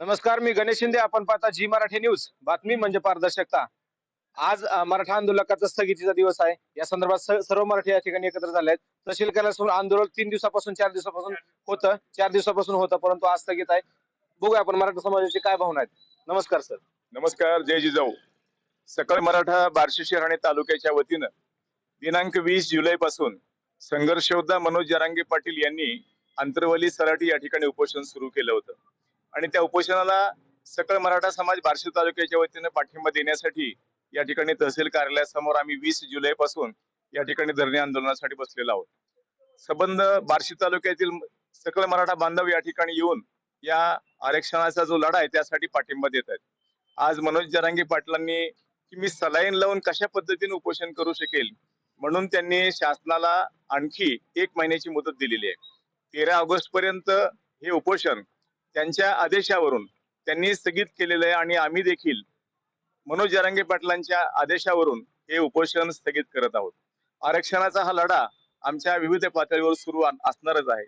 नमस्कार मी गणेश शिंदे. आपण पाहता जी मराठी न्यूज. बातमी म्हणजे पारदर्शकता. आज मराठा आंदोलकाचा स्थगितीचा दिवस आहे. या संदर्भात सर्व मराठी या ठिकाणी एकत्र झाले आहेत तहसील कार्यालयासमोर आंदोलन तीन दिवसापासून चार दिवसापासून होतं. चार दिवसापासून होतं परंतु आज स्थगित आहे. बघूया आपण मराठा समाजाची काय भावना आहेत. नमस्कार सर. नमस्कार जय जिजाऊ. सकल मराठा बार्शी शहर आणि तालुक्याच्या वतीनं दिनांक वीस जुलै पासून संघर्षयोद्धा मनोज जरांगे पाटील यांनी आंतरवली सराटी या ठिकाणी उपोषण सुरू केलं होतं. आणि त्या उपोषणाला सकळ मराठा समाज बार्शी तालुक्याच्या वतीनं पाठिंबा देण्यासाठी या ठिकाणी तहसील कार्यालयासमोर आम्ही वीस जुलै पासून या ठिकाणी धरणे आंदोलनासाठी बसलेलो आहोत. संबंध बार्शी तालुक्यातील सकळ मराठा बांधव या ठिकाणी येऊन या आरक्षणाचा जो लढा आहे त्यासाठी पाठिंबा देत आहेत. आज मनोज जरांगे पाटलांनी की मी सलाईन लावून कशा पद्धतीने उपोषण करू शकेल म्हणून त्यांनी शासनाला आणखी एक महिन्याची मुदत दिलेली आहे. तेरा ऑगस्ट पर्यंत हे उपोषण त्यांच्या आदेशावरून त्यांनी स्थगित केलेलं आहे आणि आम्ही देखील मनोज जरांगे पाटलांच्या आदेशावरून हे उपोषण स्थगित करत आहोत. आरक्षणाचा हा लढा आमच्या विविध पातळीवर सुरू असणारच आहे.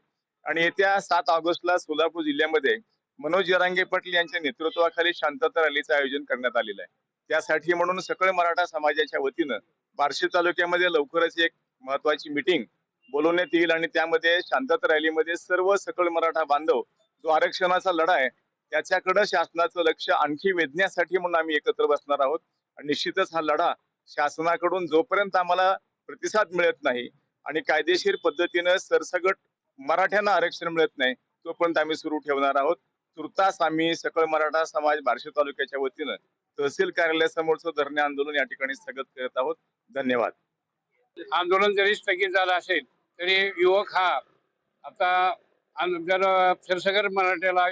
आणि येत्या सात ऑगस्टला सोलापूर जिल्ह्यामध्ये मनोज जरांगे पाटील यांच्या नेतृत्वाखाली शांतता रॅलीचं आयोजन करण्यात आलेलं आहे. त्यासाठी म्हणून सकळ मराठा समाजाच्या वतीनं बार्शी तालुक्यामध्ये लवकरच एक महत्वाची मिटिंग बोलवण्यात येईल आणि त्यामध्ये शांतता रॅलीमध्ये सर्व सकळ मराठा बांधव जो आरक्षणाचा लढा आहे त्याच्याकडे शासनाचं लक्ष आणखी वेधण्यासाठी म्हणून आम्ही एकत्र बसणार आहोत. आणि निश्चितच हा लढा शासनाकडून जोपर्यंत आम्हाला प्रतिसाद मिळत नाही आणि कायदेशीर पद्धतीनं सरसगट मराठ्यांना आरक्षण मिळत नाही तोपर्यंत आम्ही सुरू ठेवणार आहोत. तुर्तास आम्ही सकळ मराठा समाज बार्शी तालुक्याच्या वतीनं तहसील कार्यालयासमोरचं धरणे आंदोलन या ठिकाणी स्थगित करत आहोत. धन्यवाद. आंदोलन जरी स्थगित झालं असेल तरी युवक हा आता आणि जर क्षीरसागर मराठ्याला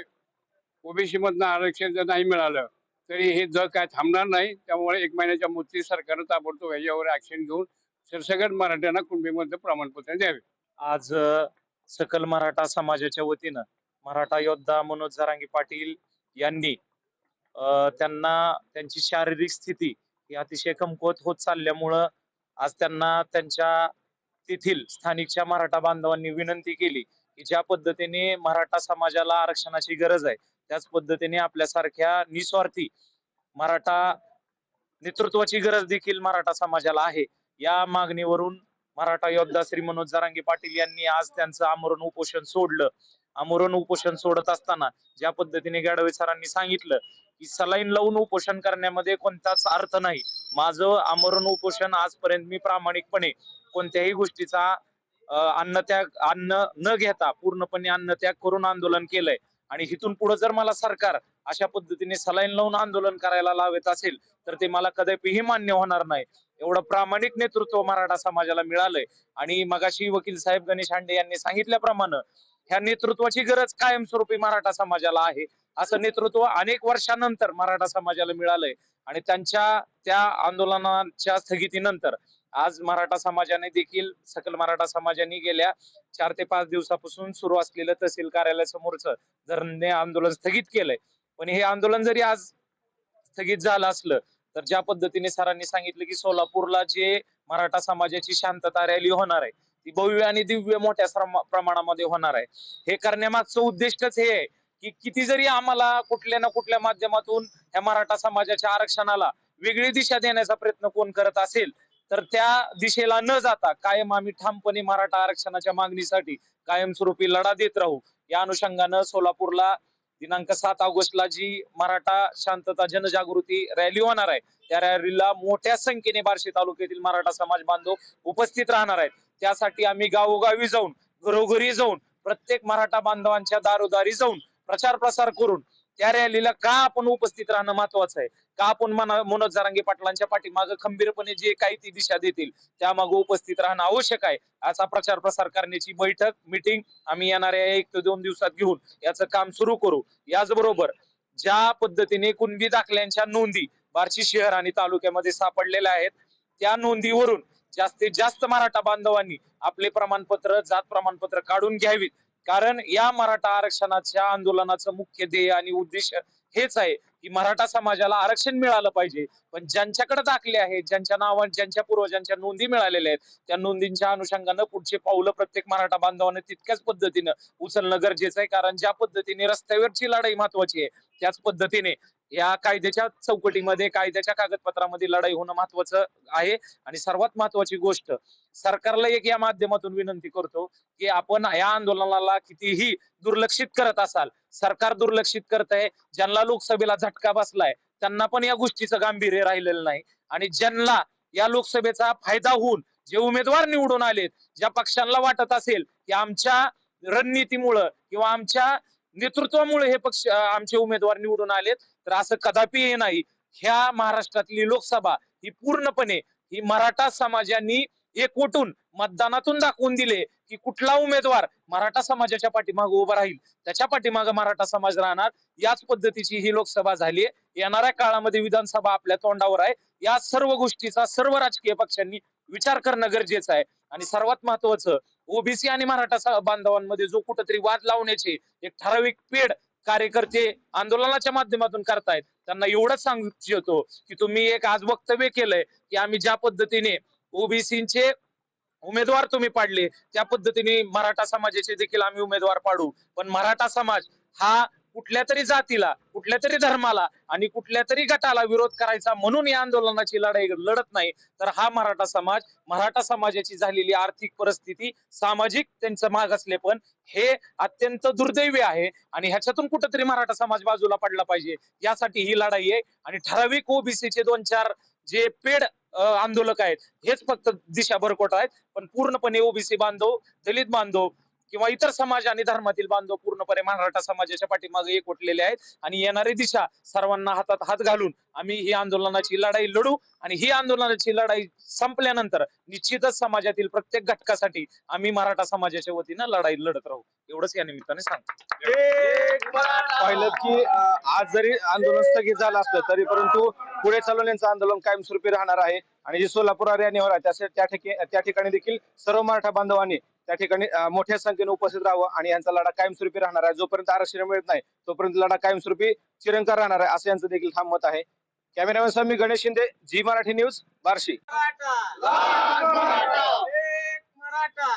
ओबीसी मधनं आरक्षण जर नाही मिळालं तरी हे जग काय थांबणार नाही. त्यामुळे एक महिन्याच्या मुदती सरकारनं ताबडतोब याच्यावर ऍक्शन घेऊन क्षीरसागर मराठ्यांना कुणबीमध्ये प्रमाणपत्र द्यावे. आज सकल मराठा समाजाच्या वतीनं मराठा योद्धा मनोज जरांगी पाटील यांनी त्यांना त्यांची शारीरिक स्थिती ही अतिशय कमकुवत होत चालल्यामुळं आज त्यांना त्यांच्या तेथील स्थानिकच्या मराठा बांधवांनी विनंती केली. की ज्या पद्धतीने मराठा समाजाला आरक्षणाची गरज आहे त्याच पद्धतीने आपल्यासारख्या निस्वार्थी मराठा नेतृत्वाची गरज देखील मराठा समाजाला आहे. या मागणीवरून मराठा योद्धा श्री मनोज जरांगे पाटील यांनी आज त्यांचं आमरण उपोषण सोडलं. आमरण उपोषण सोडत असताना ज्या पद्धतीने गाडवे सरांनी सांगितलं की सलाईन लावून उपोषण करण्यामध्ये कोणताच अर्थ नाही. माझं आमरण उपोषण आजपर्यंत मी प्रामाणिकपणे कोणत्याही गोष्टीचा अन्न त्याग अन्न न घेता पूर्णपणे अन्न त्याग करून आंदोलन केलंय. आणि इथून पुढे जर मला सरकार अशा पद्धतीने सलाईन लावून आंदोलन करायला लावत असेल तर ते मला कदापिही मान्य होणार नाही. एवढं प्रामाणिक नेतृत्व मराठा समाजाला मिळालंय. आणि मगाशी वकील साहेब गणेश हांडे यांनी सांगितल्याप्रमाणे ह्या नेतृत्वाची गरज कायमस्वरूपी मराठा समाजाला आहे. असं नेतृत्व अनेक वर्षानंतर मराठा समाजाला मिळालंय. आणि त्यांच्या त्या आंदोलनाच्या स्थगितीनंतर आज मराठा समाजाने देखील सकल मराठा समाजाने गेल्या चार ते पाच दिवसापासून सुरू असलेलं तहसील कार्यालयासमोरचं धरणे आंदोलन स्थगित केलंय. पण हे आंदोलन जरी आज स्थगित झालं असलं तर ज्या पद्धतीने सरांनी सांगितलं की सोलापूरला जे मराठा समाजाची शांतता रॅली होणार आहे ती भव्य आणि दिव्य मोठ्या प्रमाणामध्ये होणार आहे. हे करण्यामागचं उद्दिष्टच हे आहे की किती जरी आम्हाला कुठल्या ना कुठल्या माध्यमातून ह्या मराठा समाजाच्या आरक्षणाला वेगळी दिशा देण्याचा प्रयत्न कोण करत असेल तर त्या दिशेला न जाता कायम आम्ही ठामपणे मराठा आरक्षणाच्या मागणीसाठी कायमस्वरूपी लढा देत राहू. या अनुषंगानं सोलापूरला दिनांक सात ऑगस्टला जी मराठा शांतता जनजागृती रॅली होणार आहे त्या रॅलीला मोठ्या संख्येने बार्शी तालुक्यातील मराठा समाज बांधव उपस्थित राहणार आहेत. त्यासाठी आम्ही गावोगावी जाऊन घरोघरी जाऊन प्रत्येक मराठा बांधवांच्या दारोदारी जाऊन प्रचार प्रसार करून त्या रॅलीला का आपण उपस्थित राहणं महत्वाचं आहे? का आपण मनोज जरांगे पाटलांच्या पाठीमागं खंबीरपणे जे काही ती दिशा देतील त्यामागे उपस्थित राहणं आवश्यक आहे. असा प्रचार प्रसार करण्याची बैठक मिटिंग आम्ही येणाऱ्या एक ते दोन दिवसात घेऊन याचं काम सुरू करू. याचबरोबर ज्या पद्धतीने कुणबी दाखल्यांच्या नोंदी बार्शी शहर आणि तालुक्यामध्ये सापडलेल्या आहेत त्या नोंदीवरून जास्तीत जास्त मराठा बांधवांनी आपले प्रमाणपत्र जात प्रमाणपत्र काढून घ्यावीत. कारण या मराठा आरक्षणाच्या आंदोलनाचं मुख्य ध्येय आणि उद्देश हेच आहे की मराठा समाजाला आरक्षण मिळालं पाहिजे. पण ज्यांच्याकडे दाखले आहेत ज्यांच्या नावात ज्यांच्या पूर्वजांच्या नोंदी मिळालेल्या आहेत त्या नोंदींच्या अनुषंगानं पुढचे पावलं प्रत्येक मराठा बांधवाने तितक्याच पद्धतीनं उचलणं गरजेचं आहे. कारण ज्या पद्धतीने रस्त्यावरची लढाई महत्वाची आहे त्याच पद्धतीने या कायद्याच्या चौकटीमध्ये कायद्याच्या कागदपत्रामध्ये लढाई होणं महत्वाचं आहे. आणि सर्वात महत्वाची गोष्ट सरकारला एक या माध्यमातून विनंती करतो की आपण या आंदोलनाला कितीही दुर्लक्षित करत असाल सरकार दुर्लक्षित करत आहे ज्यांना लोकसभेला झटका बसलाय त्यांना पण या गोष्टीचं गांभीर्य राहिलेलं नाही. आणि ज्यांना या लोकसभेचा फायदा होऊन जे उमेदवार निवडून आलेत ज्या पक्षांना वाटत असेल की आमच्या रणनीतीमुळं किंवा आमच्या नेतृत्वामुळे हे पक्ष आमचे उमेदवार निवडून आलेत तर असं कदापि हे नाही. ह्या महाराष्ट्रातली लोकसभा ही पूर्णपणे ही मराठा समाजांनी एकवटून मतदानातून दाखवून दिले की कुठला उमेदवार मराठा समाजाच्या पाठीमागे उभा राहील त्याच्या पाठीमागे मराठा समाज राहणार याच पद्धतीची ही लोकसभा झाली येणाऱ्या काळामध्ये विधानसभा आपल्या तोंडावर आहे. या सर्व गोष्टीचा सर्व राजकीय पक्षांनी विचार करणं गरजेचं आहे. आणि सर्वात महत्वाचं ओबीसी आणि मराठा स- बांधवांमध्ये जो कुठंतरी वाद लावण्याचे एक ठराविक पेड कार्यकर्ते आंदोलनाच्या माध्यमातून करतायत. त्यांना एवढंच सांगू इच्छितो की तुम्ही एक आज वक्तव्य केलंय की आम्ही ज्या पद्धतीने ओबीसीचे उमेदवार तुम्ही पाडले त्या पद्धतीने मराठा समाजाचे देखील आम्ही उमेदवार पाडू. पण मराठा समाज हा कुठल्या तरी जातीला कुठल्या तरी धर्माला आणि कुठल्या तरी गटाला विरोध करायचा म्हणून या आंदोलनाची लढाई लढत नाही तर हा मराठा समाज मराठा समाजाची झालेली आर्थिक परिस्थिती सामाजिक त्यांचं मागासले पण हे अत्यंत दुर्दैवी आहे आणि ह्याच्यातून कुठंतरी मराठा समाज बाजूला पडला पाहिजे. यासाठी ही लढाई आहे आणि ठराविक ओबीसीचे दोन चार जे पेड आंदोलक आहेत हेच फक्त दिशा भरकोट आहेत. पण पूर्णपणे ओबीसी बांधव दलित बांधव किंवा इतर समाज आणि धर्मातील बांधव पूर्णपणे मराठा समाजाच्या पाठीमागे एकवटलेले आहेत. आणि येणारी दिशा सर्वांना हातात हात घालून आम्ही ही आंदोलनाची लढाई लढू. आणि ही आंदोलनाची लढाई संपल्यानंतर निश्चितच समाजातील प्रत्येक घटकासाठी आम्ही मराठा समाजाच्या वतीनं लढाई लढत राहू. एवढंच या निमित्ताने सांगतो. पाहिलं की आज जरी आंदोलन स्थगित झालं असलं तरी परंतु पुढे चालून यांचं आंदोलन कायमस्वरूपी राहणार आहे. आणि जे सोलापूर आहे त्याचे त्या ठिकाणी त्या ठिकाणी देखील सर्व मराठा बांधवांनी त्या ठिकाणी मोठ्या संख्येने उपस्थित राहावं आणि यांचा लढा कायमस्वरूपी राहणार आहे. जोपर्यंत आरक्षण मिळत नाही तोपर्यंत लढा कायमस्वरूपी चिरंकार राहणार आहे असं यांचं देखील ठाम मत आहे. कॅमेरामॅन स्वामी गणेश शिंदे जी मराठी न्यूज बार्शी एक मराठा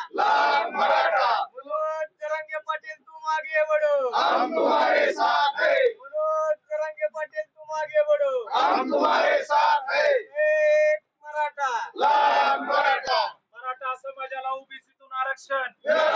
मनोज तरंगे पाटील तुम आगे बढ़ो हम तुम्हारे साथ हैं मनोज तरंगे पाटील तुम आगे बढ़ो हम तुम्हारे साथ हैं एक मराठा लाल मराठा मराठा समाजाला ओबीसीतून आरक्षण